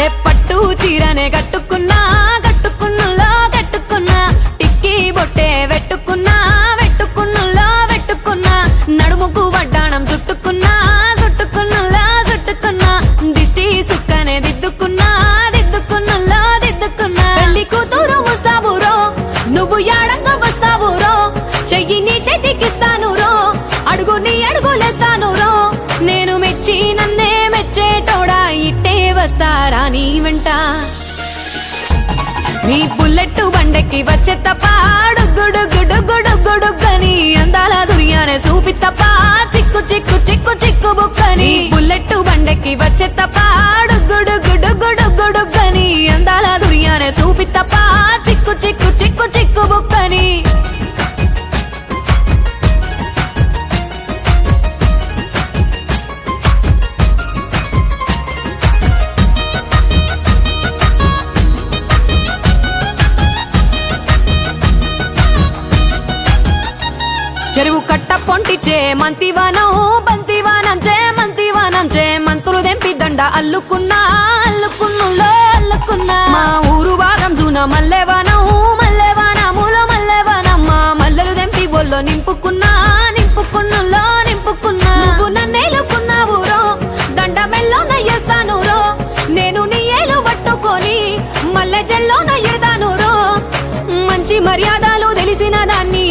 ఏ పట్టు చీరనే కట్టుకున్నా కట్టుకున్నలో కట్టుకున్నా టిక్కీ బొట్టే వెట్టుకున్నా వెట్టుకున్నలో వెట్టుకున్నా నడుముకు వడ్డాణం చుట్టుకున్నా చుట్టుకున్నలో చుట్టుకున్నా దిష్టి సుక్కనే దిద్దుకున్నా దిద్దుకున్నలో దిద్దుకున్నా. పెళ్ళి కూతురు వస్తావురో నువ్వు యాడంగా వస్తావురో చెయ్యి నీ చేతికిస్తాను రో అడుగు నీ అడుగులేస్తాను రో నేను మెచ్చి నన్నే మెచ్చు వస్తారా నీ వెంట. నీ బుల్లెట్ బండకి వచ్చే తప్ప గుడుగుడుగుడుగుడుగని అందాల దుర్యానే చూపి తప్ప చిక్కు చిక్కు చిక్కు చిక్కు బుక్కని. బుల్లెట్ బండకి వచ్చే తప్ప గుడుగుడుగుడుగుడుగని అందాల చెరువు కట్ట పొంటిచే మంతివానం బంతివానం చే మంతివానం చే మంతులు దెంపి దండ అల్లుకున్నా అల్లుకున్నులో అల్లుకున్నా. మా ఊరు భాగం జూన మల్లెవానం మల్లెవానములో మల్లెవానం మా మల్లెలు దెంపి బొల్లో నింపుకున్నా నింపుకున్నులో నింపుకున్నా. నువ్వు నన్నేలుకున్నావు రో దండ మెల్లో నయ్యేస్తాను రో. నేను నీ ఏలు పట్టుకొని మల్లె జల్లో నయ్యేదాను రో. మంచి మర్యాదలు తెలిసినదాన్ని